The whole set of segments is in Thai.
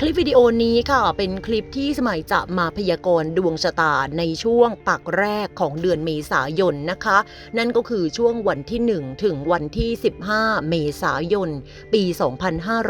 คลิปวิดีโอนี้ค่ะเป็นคลิปที่สมัยจะมาพยากรณ์ดวงชะตาในช่วงปักแรกของเดือนเมษายนนะคะ นั่นก็คือช่วงวันที่ 1 ถึงวันที่ 15 เมษายน ปี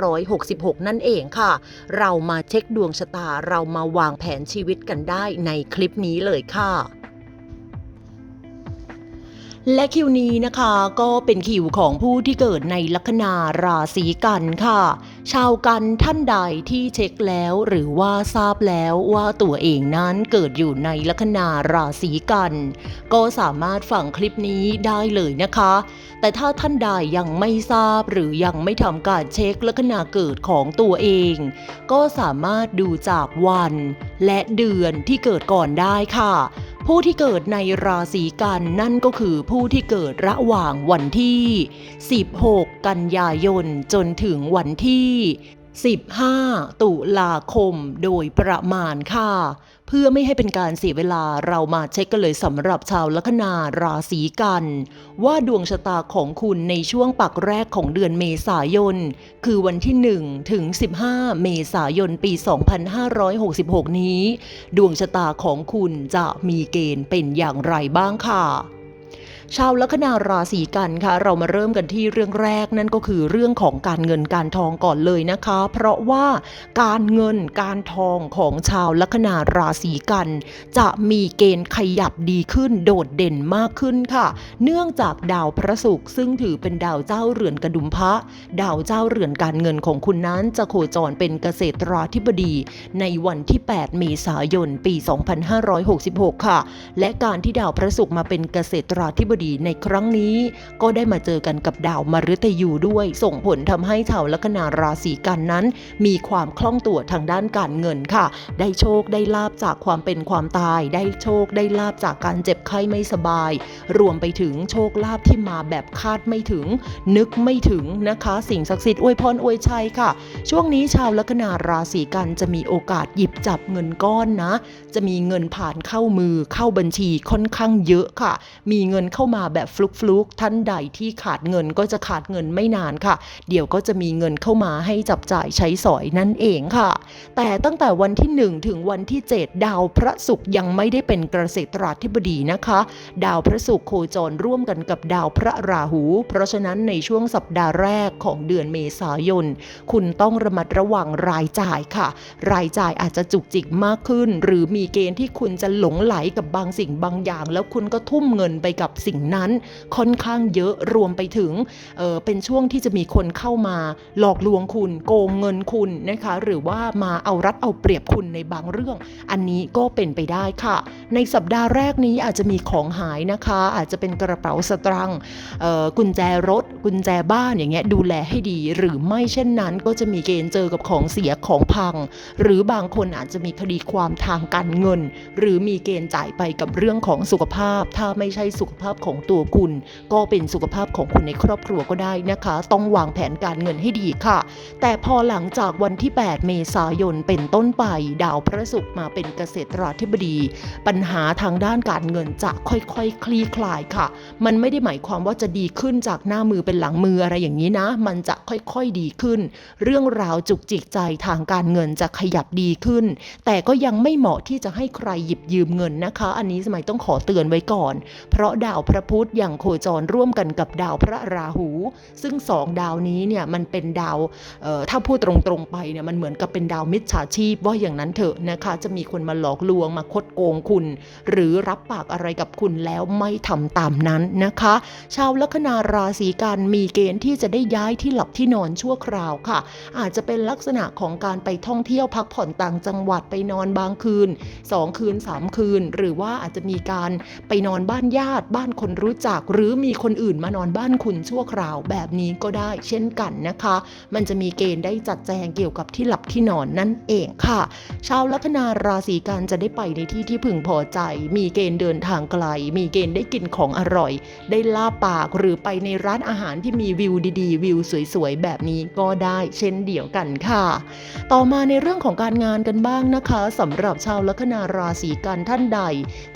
2566 นั่นเองค่ะ เรามาเช็คดวงชะตาเรามาวางแผนชีวิตกันได้ในคลิปนี้เลยค่ะและคิวนี้นะคะก็เป็นคิวของผู้ที่เกิดในลัคนาราศีกันค่ะ ชาวกันท่านใดที่เช็คแล้วหรือว่าทราบแล้วว่าตัวเองนั้นเกิดอยู่ในลัคนาราศีกัน ก็สามารถฟังคลิปนี้ได้เลยนะคะ แต่ถ้าท่านใดยังไม่ทราบหรือยังไม่ทำการเช็คลัคนาเกิดของตัวเอง ก็สามารถดูจากวัน และเดือนที่เกิดก่อนได้ค่ะ ผู้ที่เกิดในราศีกันนั่นก็คือผู้ที่เกิดระหว่างวันที่ 16 กันยายนจนถึงวันที่ 15 ตุลาคมโดยประมาณค่ะ เพื่อไม่ให้เป็นการเสียเวลาเรามาเช็คกันเลยสำหรับชาวลัคนาราศีกัน ว่าดวงชะตาของคุณในช่วงปักแรกของเดือนเมษายน คือวันที่ 1 ถึง 15 เมษายนปี 2566 นี้ ดวงชะตาของคุณจะมีเกณฑ์เป็นอย่างไรบ้างค่ะ ชาวลัคนาราศีกันค่ะ เรามาเริ่มกันที่เรื่องแรกนั่นก็คือเรื่องของการเงินการทองก่อนเลยนะคะ เพราะว่าการเงินการทองของชาวลัคนาราศีกัน จะมีเกณฑ์ขยับดีขึ้นโดดเด่นมากขึ้นค่ะ เนื่องจากดาวพระศุกร์ซึ่งถือเป็นดาวเจ้าเรือนกระดุมพระ ดาวเจ้าเรือนการเงินของคุณนั้นจะโคจรเป็นเกษตราธิบดี ในวันที่ 8 เมษายน ปี 2566 ค่ะ และการที่ดาวพระศุกร์มาเป็นเกษตราธิบดีในครั้งนี้ ก็ได้มาเจอกันกับดาวมฤตยูด้วย ส่งผลทำให้ชาวลัคนาราศีกันนั้น มีความคล่องตัวทางด้านการเงินค่ะ ได้โชคได้ลาบจากความเป็นความตาย ได้โชคได้ลาบจากการเจ็บไข้ไม่สบาย รวมไปถึงโชคลาภที่มาแบบคาดไม่ถึง นึกไม่ถึงนะคะ สิ่งศักดิ์สิทธิ์อวยพรอวยชัยค่ะ ช่วงนี้ชาวลัคนาราศีกันจะมีโอกาสหยิบจับเงินก้อนนะ จะมีเงินผ่านเข้ามือเข้าบัญชีค่อนข้างเยอะค่ะ มีเงินเข้าามาแบบฟลุกฟลุกๆท่านใดที่ขาดเงินก็จะขาดเงินไม่นานค่ะ เดี๋ยวก็จะมีเงินเข้ามาให้จับจ่ายใช้สอยนั่นเองค่ะ แต่ตั้งแต่วันที่ 1 ถึงวันที่ 7 ดาวพระศุกร์ยังไม่ได้เป็นเกษตราธิบดีนะคะ ดาวพระศุกร์โคจรร่วมกันกับดาวพระราหู เพราะฉะนั้นในช่วงสัปดาห์แรกของเดือนเมษายน คุณต้องระมัดระวังรายจ่ายค่ะ รายจ่ายอาจจะจุกจิกมากขึ้น หรือมีเกณฑ์ที่คุณจะหลงไหลกับบางสิ่งบางอย่าง แล้วคุณก็ทุ่มเงินไปกับสิ่งนั้นค่อนข้างเยอะรวมไปถึงเออเป็นช่วงที่จะมีคนเข้ามาหลอกลวงคุณ โกงเงินคุณนะคะ หรือว่ามาเอารัดเอาเปรียบคุณในบางเรื่อง อันนี้ก็เป็นไปได้ค่ะ ในสัปดาห์แรกนี้อาจจะมีของหายนะคะ อาจจะเป็นกระเป๋าสตรังค์เอ่อกุญแจรถ กุญแจบ้านอย่างเงี้ยดูแลให้ดี หรือไม่เช่นนั้นก็จะมีเกณฑ์เจอกับของเสียของพัง หรือบางคนอาจจะมีคดีความทางการเงิน หรือมีเกณฑ์จ่ายไปกับเรื่องของสุขภาพ ถ้าไม่ใช่สุขภาพของตัวคุณ ก็เป็นสุขภาพของคนในครอบครัวก็ได้นะคะ ต้องวางแผนการเงินให้ดีค่ะ แต่พอหลังจากวันที่ 8 เมษายนเป็นต้นไป ดาวพระศุกร์มาเป็นเกษตราธิบดี ปัญหาทางด้านการเงินจะค่อยๆคคลี่คลายค่ะ มันไม่ได้หมายความว่าจะดีขึ้นจากหน้ามือเป็นหลังมืออะไรอย่างนี้นะ มันจะค่อยๆดีขึ้น เรื่องราวจุกจิกใจทางการเงินจะขยับดีขึ้น แต่ก็ยังไม่เหมาะที่จะให้ใครหยิบยืมเงินนะคะ อันนี้สมัยต้องขอเตือนไว้ก่อน เพราะดาวพระพุธอย่างโคจรร่วมกันกับดาวพระราหู ซึ่งสองดาวนี้เนี่ยมันเป็นดาวถ้าพูดตรงๆไปเนี่ยมันเหมือนกับเป็นดาวมิจฉาชีพว่าอย่างนั้นเถอะนะคะ จะมีคนมาหลอกลวงมาคดโกงคุณ หรือรับปากอะไรกับคุณแล้วไม่ทำตามนั้นนะคะ ชาวลัคนาราศีกันมีเกณฑ์ที่จะได้ย้ายที่หลับที่นอนชั่วคราวค่ะ อาจจะเป็นลักษณะของการไปท่องเที่ยวพักผ่อนต่างจังหวัดไปนอนบางคืน 2 คืน 3 คืน หรือว่าอาจจะมีการไปนอนบ้านญาติบ้านคคนรู้จัก หรือมีคนอื่นมานอนบ้านคุณชั่วคราวแบบนี้ก็ได้เช่นกันนะคะ มันจะมีเกณฑ์ได้จัดแจงเกี่ยวกับที่หลับที่นอนนั่นเองค่ะ ชาวลัคนาราศีกันจะได้ไปในที่ที่พึงพอใจ มีเกณฑ์เดินทางไกล มีเกณฑ์ได้กินของอร่อย ได้ล่าปากหรือไปในร้านอาหารที่มีวิวดีๆ วิวสวยๆ แบบนี้ก็ได้เช่นเดียวกันค่ะ ต่อมาในเรื่องของการงานกันบ้างนะคะสำหรับชาวลัคนาราศีกันท่านใด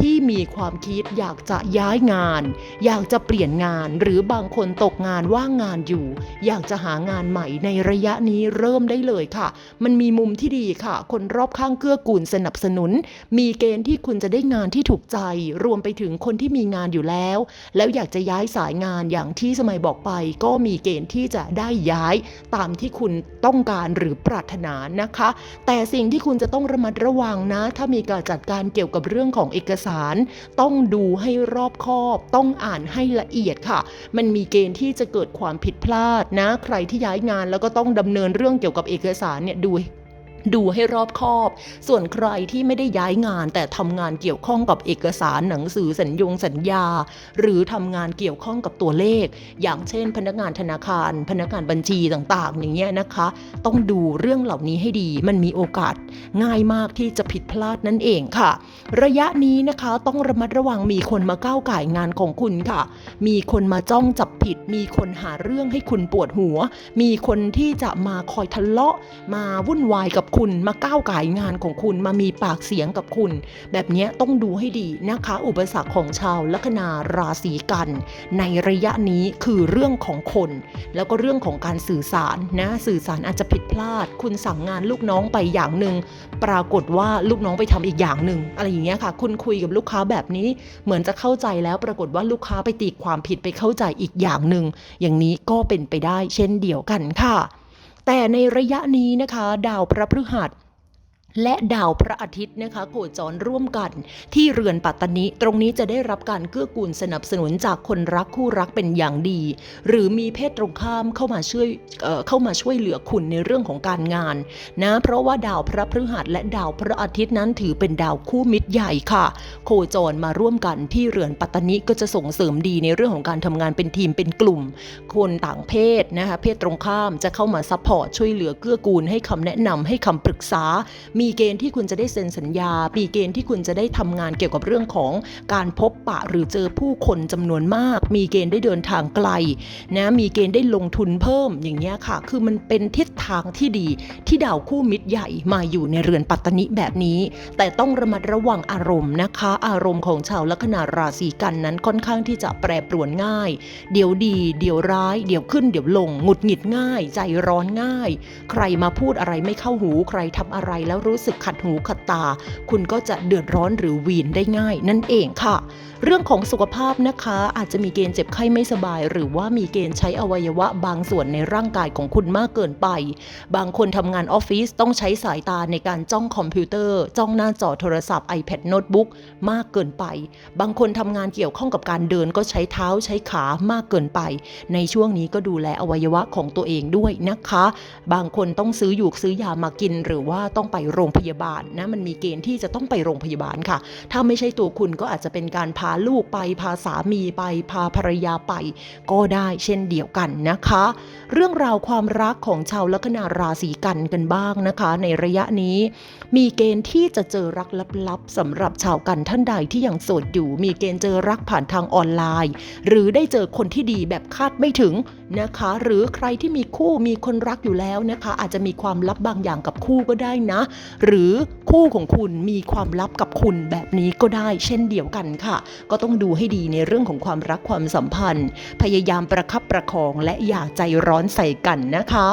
ที่มีความคิดอยากจะย้ายงานอยากจะเปลี่ยนงานหรือบางคนตกงานว่างงานอยู่ อยากจะหางานใหม่ในระยะนี้เริ่มได้เลยค่ะ มันมีมุมที่ดีค่ะ คนรอบข้างเกื้อกูลสนับสนุน มีเกณฑ์ที่คุณจะได้งานที่ถูกใจ รวมไปถึงคนที่มีงานอยู่แล้ว แล้วอยากจะย้ายสายงานอย่างที่สมัยบอกไป ก็มีเกณฑ์ที่จะได้ย้ายตามที่คุณต้องการหรือปรารถนานะคะ แต่สิ่งที่คุณจะต้องระมัดระวังนะ ถ้ามีการจัดการเกี่ยวกับเรื่องของเอกสาร ต้องดูให้รอบคอบต้องอ่านให้ละเอียดค่ะ มันมีเกณฑ์ที่จะเกิดความผิดพลาดนะ ใครที่ย้ายงานแล้วก็ต้องดำเนินเรื่องเกี่ยวกับเอกสารเนี่ยดู ดูให้รอบคอบ ส่วนใครที่ไม่ได้ย้ายงานแต่ทำงานเกี่ยวข้องกับเอกสารหนังสือสัญญงสัญญา หรือทำงานเกี่ยวข้องกับตัวเลข อย่างเช่น พนักงานธนาคาร พนักงานบัญชีต่างๆ อย่างเงี้ยนะคะ ต้องดูเรื่องเหล่านี้ให้ดีมันมีโอกาสง่ายมากที่จะผิดพลาดนั่นเองค่ะ ระยะนี้นะคะต้องระมัดระวังมีคนมาก้าวไก่งานของคุณค่ะ มีคนมาจ้องจับผิด มีคนหาเรื่องให้คุณปวดหัว มีคนที่จะมาคอยทะเลาะมาวุ่นวายกับคุณมาก้าวไก่งานของคุณมามีปากเสียงกับคุณ แบบนี้ต้องดูให้ดีนะคะ อุปสรรคของชาวลัคนาราศีกัน ในระยะนี้คือเรื่องของคน แล้วก็เรื่องของการสื่อสารนะสื่อสารอาจจะผิดพลาด คุณสั่งงานลูกน้องไปอย่างหนึ่งปรากฏว่าลูกน้องไปทำอีกอย่างหนึ่งอะไรอย่างเงี้ยค่ะ คุณคุยกับลูกค้าแบบนี้เหมือนจะเข้าใจแล้วปรากฏว่าลูกค้าไปตีความผิดไปเข้าใจอีกอย่างหนึ่งอย่างนี้ก็เป็นไปได้เช่นเดียวกันค่ะ แต่ในระยะนี้นะคะ ดาวพระพฤหัส และดาวพระอาทิตย์นะคะโคจรร่วมกัน ที่เรือนปัตตนิตรงนี้จะได้รับการเกื้อกูลสนับสนุนจากคนรักคู่รักเป็นอย่างดี หรือมีเพศตรงข้ามเข้ามาช่วยเเข้ามาช่วยเหลือคุณในเรื่องของการงานนะเพราะว่าดาวพระพฤหัสและดาวพระอาทิตย์นั้นถือเป็นดาวคู่มิตรใหญ่ค่ะ โคจรมาร่วมกันที่เรือนปัตตนิก็จะส่งเสริมดีในเรื่องของการทำงานเป็นทีมเป็นกลุ่ม คนต่างเพศนะคะเพศตรงข้ามจะเข้ามาซัพพอร์ตช่วยเหลือเกื้อกูลให้คำแนะนำให้คำปรึกษามีีเกณฑ์ที่คุณจะได้เซ็นสัญญา มีเกณฑ์ที่คุณจะได้ทำงานเกี่ยวกับเรื่องของการพบปะหรือเจอผู้คนจำนวนมาก มีเกณฑ์ได้เดินทางไกลนะมีเกณฑ์ได้ลงทุนเพิ่มอย่างเงี้ยค่ะ คือมันเป็นทิศทางที่ดีที่ดาวคู่มิตรใหญ่มาอยู่ในเรือนปัตตนิแบบนี้ แต่ต้องระมัดระวังอารมณ์นะคะ อารมณ์ของชาวลัคนาราศีกันนั้นค่อนข้างที่จะแปรปรวนง่าย เดี๋ยวดี เดี๋ยวร้าย เดี๋ยวขึ้นเดี๋ยวลงหงุดหงิดง่าย ใจร้อนง่าย ใครมาพูดอะไรไม่เข้าหูใครทำอะไรแล้วรู้สึกขัดหูขัดตา คุณก็จะเดือดร้อนหรือวีนได้ง่าย นั่นเองค่ะ เรื่องของสุขภาพนะคะอาจจะมีเกณฑ์เจ็บไข้ไม่สบาย หรือว่ามีเกณฑ์ใช้อวัยวะบางส่วนในร่างกายของคุณมากเกินไป บางคนทำงานออฟฟิศต้องใช้สายตาในการจ้องคอมพิวเตอร์ จ้องหน้าจอโทรศัพท์ iPad โน้ตบุ๊กมากเกินไป บางคนทำงานเกี่ยวข้องกับการเดินก็ใช้เท้าใช้ขามากเกินไป ในช่วงนี้ก็ดูแลอวัยวะของตัวเองด้วยนะคะ บางคนต้องซื้อหยูกซื้อยามากิน หรือว่าต้องไปโรงงพยาบาลนะมันมีเกณฑ์ที่จะต้องไปโรงพยาบาลค่ะ ถ้าไม่ใช่ตัวคุณก็อาจจะเป็นการพาลูกไป พาสามีไป พาภรรยาไป ก็ได้เช่นเดียวกันนะคะ เรื่องราวความรักของชาวลัคนาราศีกันกันบ้างนะคะ ในระยะนี้ มีเกณฑ์ที่จะเจอรักลับๆสำหรับชาวกันท่านใดที่ยังโสดอยู่ มีเกณฑ์เจอรักผ่านทางออนไลน์ หรือได้เจอคนที่ดีแบบคาดไม่ถึงนะคะ หรือใครที่มีคู่มีคนรักอยู่แล้วนะคะ อาจจะมีความลับบางอย่างกับคู่ก็ได้นะหรือคู่ของคุณมีความลับกับคุณแบบนี้ก็ได้เช่นเดียวกันค่ะ ก็ต้องดูให้ดีในเรื่องของความรักความสัมพันธ์ พยายามประคับประคองและอย่าใจร้อนใส่กันนะคะ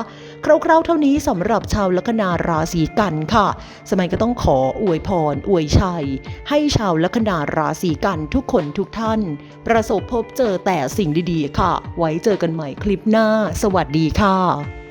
คร่าวๆเท่านี้สำหรับชาวลัคนาราศีกันค่ะ สมัยก็ต้องขออวยพรอวยชัย ให้ชาวลัคนาราศีกันทุกคนทุกท่าน ประสบพบเจอแต่สิ่งดีๆ ค่ะ ไว้เจอกันใหม่คลิปหน้า สวัสดีค่ะ